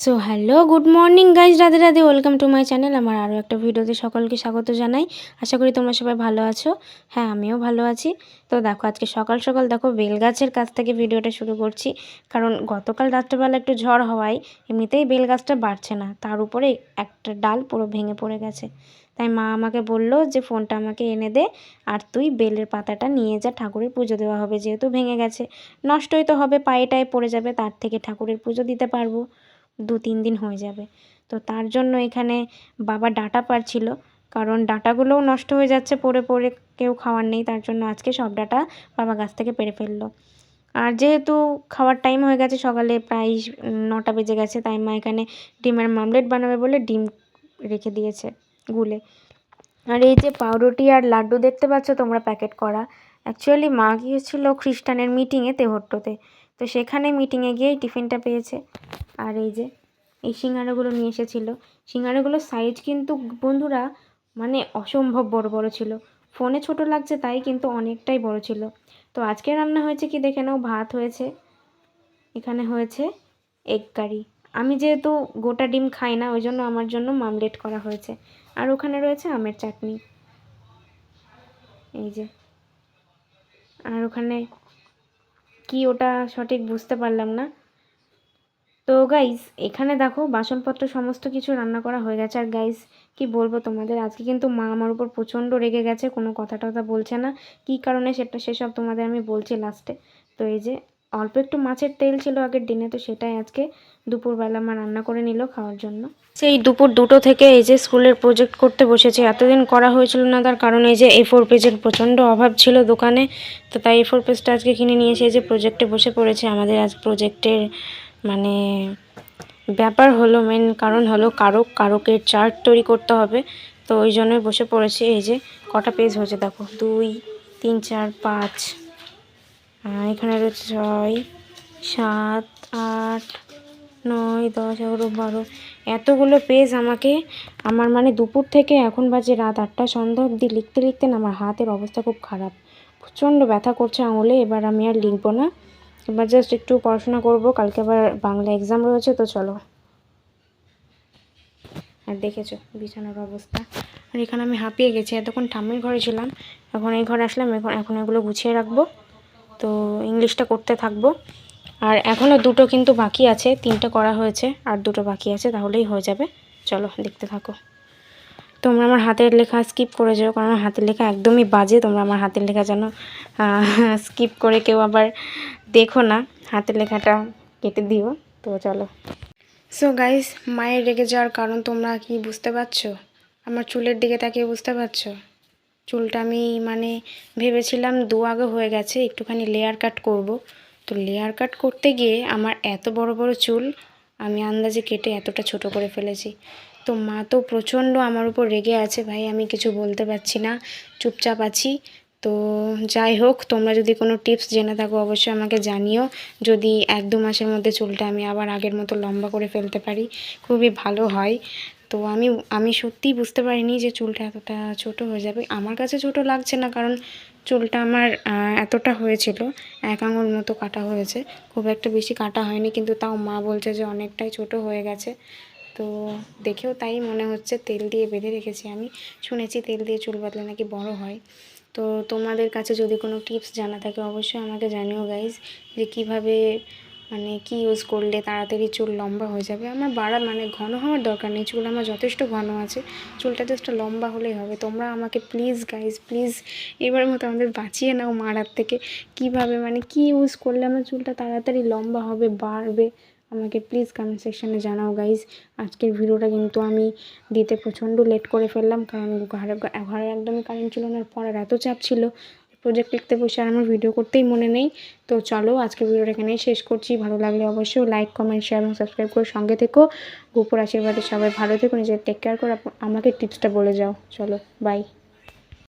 So hello good morning guys Radhe Radhe welcome to my channel আমার আরও একটা ভিডিওতে সকলকে স্বাগত জানাই। আশা করি তোমরা সবাই ভালো আছো। হ্যাঁ আমিও ভালো আছি। তো দেখো, আজকে সকাল সকাল দেখো, বেলগাছের কাছ থেকে ভিডিওটা শুরু করছি। কারণ গতকাল রাত্রেবেলা একটু ঝড় হওয়ায় এমনিতেই বেল গাছটা বাড়ছে না। তার উপরে একটা ডাল পুরো ভেঙে পড়ে গেছে। তাই মা আমাকে বলল যে, ফোনটা আমাকে এনে দে আর তুই বেলের পাতাটা নিয়ে যা, ঠাকুরের পুজো দেওয়া হবে যেহেতু ভেঙে গেছে। নষ্টই তো হবে, পায়ে টায়ে পড়ে যাবে, তার থেকে ঠাকুরের পুজো দিতে পারব। দু তিন দিন হয়ে যাবে। তো তার জন্য এখানে বাবা ডাটা পারছিল, কারণ ডাটাগুলোও নষ্ট হয়ে যাচ্ছে, পড়ে পড়ে কেউ খাওয়ার নেই, তার জন্য আজকে সব ডাটা বাবা গাছ থেকে পেরে ফেলল। আর যেহেতু খাওয়ার টাইম হয়ে গেছে, সকালে প্রায় নটা বেজে গেছে, তাই মা এখানে ডিমের মামলেট বানাবে বলে ডিম রেখে দিয়েছে গুলে। আর এই যে পাউরুটি আর লাড্ডু দেখতে পাচ্ছ তোমরা প্যাকেট করা। অ্যাকচুয়ালি মা গিয়েছিল খ্রিস্টানের মিটিংয়ে তেহট্টতে। তো সেখানে মিটিংয়ে গিয়েই টিফিনটা পেয়েছে। আর এই যে, এই সিঙ্গারাগুলো নিয়ে এসেছিল। সিঙ্গারাগুলোর সাইজ কিন্তু বন্ধুরা মানে অসম্ভব বড় বড় ছিল। ফোনে ছোট লাগছে তাই কিন্তু অনেকটাই বড় ছিল। তো আজকে রান্না হয়েছে কি দেখে নাও, ভাত হয়েছে। এখানে হয়েছে এগ কারি আমি যেহেতু গোটা ডিম খাই না, ওই জন্য আমার জন্য মামলেট করা হয়েছে। আর ওখানে রয়েছে আমের চাটনি। এই যে, আর ওখানে কি ওটা সঠিক বুঝতে পারলাম না। তো গাইস এখানে দেখো বাসনপত্র সমস্ত কিছু রান্না করা হয়ে গেছে। আর গাইস কি বলব তোমাদের? আজকে কিন্তু মা আমার উপর প্রচণ্ড রেগে গেছে, কোনো কথা টথা বলছে না। কি কারণে সেটা সেসব তোমাদের আমি বলছি লাস্টে তো এই যে অল্প একটু মাছের তেল ছিল আগের দিনে, তো সেটাই আজকে দুপুরবেলা মা রান্না করে নিল খাওয়ার জন্য। সেই দুপুর দুটো থেকে এই যে স্কুলের প্রজেক্ট করতে বসেছে, এতদিন করা হয়েছিল না তার কারণ এই যে এ ফোর পেজের প্রচণ্ড অভাব ছিল দোকানে, তো তাই এ ফোর পেজটা আজকে কিনে নিয়ে এসে যে প্রজেক্টে বসে পড়েছে। আমাদের আজ প্রজেক্টের মানে ব্যাপার হলো মেন কারণ হলো কারক, কারকের চার্ট তৈরি করতে হবে, তো ওই জন্যই বসে পড়েছি। এই যে কটা পেজ হয়েছে দেখো, দুই, তিন, চার, পাঁচ এখানে রয়েছে ছয়, সাত, আট, নয়, দশ, এগারো, বারো। এতগুলো পেজ আমাকে, আমার মানে দুপুর থেকে এখন বাজে রাত আটটা সন্ধ্যা অবধি লিখতে লিখতে না আমার হাতের অবস্থা খুব খারাপ। প্রচণ্ড ব্যথা করছে আঙুলে, এবার আমি আর লিখব না। এবার জাস্ট একটু পড়াশোনা করব, কালকে আবার বাংলা এক্সাম রয়েছে, তো চলো। আর দেখেছ বিছানার অবস্থা। আর এখানে আমি হাঁপিয়ে গেছি, এতক্ষণ ঠাম্মির ঘরে ছিলাম, এখন এই ঘরে আসলাম, এখন এখন এগুলো গুছিয়ে রাখব। তো ইংলিশটা করতে থাকব। আর এখনও দুটো কিন্তু বাকি আছে, তিনটে করা হয়েছে, আর দুটো বাকি আছে, তাহলেই হয়ে যাবে। চলো, দেখতে থাকো। তোমরা আমার হাতের লেখা স্কিপ করে যাও, কারণ আমার হাতের লেখা একদমই বাজে, তোমরা আমার হাতের লেখা যেন স্কিপ করে কেউ আবার দেখো না, হাতের লেখাটা কেটে দিও। তো চলো। সো গাইস মায়ের রেগে যাওয়ার কারণ তোমরা কি বুঝতে পারছ? আমার চুলের দিকে তাকিয়ে বুঝতে পারছ? চুলটা আমি মানে ভেবেছিলাম দু আগে হয়ে গেছে, একটুখানি লেয়ার কাট করব। তো লেয়ার কাট করতে গিয়ে আমার এত বড় বড় চুল আমি আন্দাজে কেটে এতটা ছোট করে ফেলেছি। তো মা তো প্রচণ্ড আমার উপর রেগে আছে, ভাই, আমি কিছু বলতে পারছি না, চুপচাপ আছি। তো যাই হোক, তোমরা যদি কোনো টিপস জেনে থাকো, অবশ্যই আমাকে জানিও। যদি এক দু মাসের মধ্যে চুলটা আমি আবার আগের মতো লম্বা করে ফেলতে পারি, খুবই ভালো হয়। তো আমি আমি সত্যিই বুঝতে পারিনি যে চুলটা এতটা ছোট হয়ে যাবে। আমার কাছে ছোট লাগছে না কারণ চুলটা আমার এতটা হয়েছিল। এক আঙুল মতো কাটা হয়েছে। খুব একটা বেশি কাটা হয়নি কিন্তু তাও মা বলছে যে অনেকটাই ছোট হয়ে গেছে। তো দেখেও তাই মনে হচ্ছে তেল দিয়ে বেঁধে রেখেছি আমি। শুনেছি তেল দিয়ে চুল বাঁধলে নাকি বড় হয়। তো তোমাদের কাছে যদি কোনো টিপস জানা থাকে অবশ্যই আমাকে জানিও গাইজ যে কীভাবে মানে কি ইউজ করলে তাড়াতাড়ি চুল লম্বা হয়ে যাবে? আমার বাড়া মানে ঘন হওয়ার দরকার নেই, চুল আমার যথেষ্ট ঘন আছে। চুলটা জাস্ট লম্বা হলেই হবে। তোমরা আমাকে প্লিজ গাইজ প্লিজ এবার মতো আমাদের বাঁচিয়ে নাও মারার থেকে। কীভাবে মানে কি ইউজ করলে আমার চুলটা তাড়াতাড়ি লম্বা হবে, বাড়বে? আমাকে প্লিজ কমেন্ট সেকশানে জানাও গাইজ আজকের ভিডিওটা কিন্তু আমি দিতে প্রচণ্ড লেট করে ফেললাম, কারণ ঘরে ঘরে একদমই কারেন্ট ছিল না পড়ার এত চাপ ছিল। প্রজেক্ট লিখতে বসে আর আমার ভিডিও করতেই মনে নেই। তো চলো আজকে ভিডিওটা এখানেই শেষ করছি। ভালো লাগলে অবশ্যই লাইক কমেন্ট শেয়ার এবং সাবস্ক্রাইব করে সঙ্গে থেকো। গোপুর আশীর্বাদে সবাই ভালো থেকো, নিজের টেক কেয়ার করে। আমাকে টিপসটা বলে যাও। চলো বাই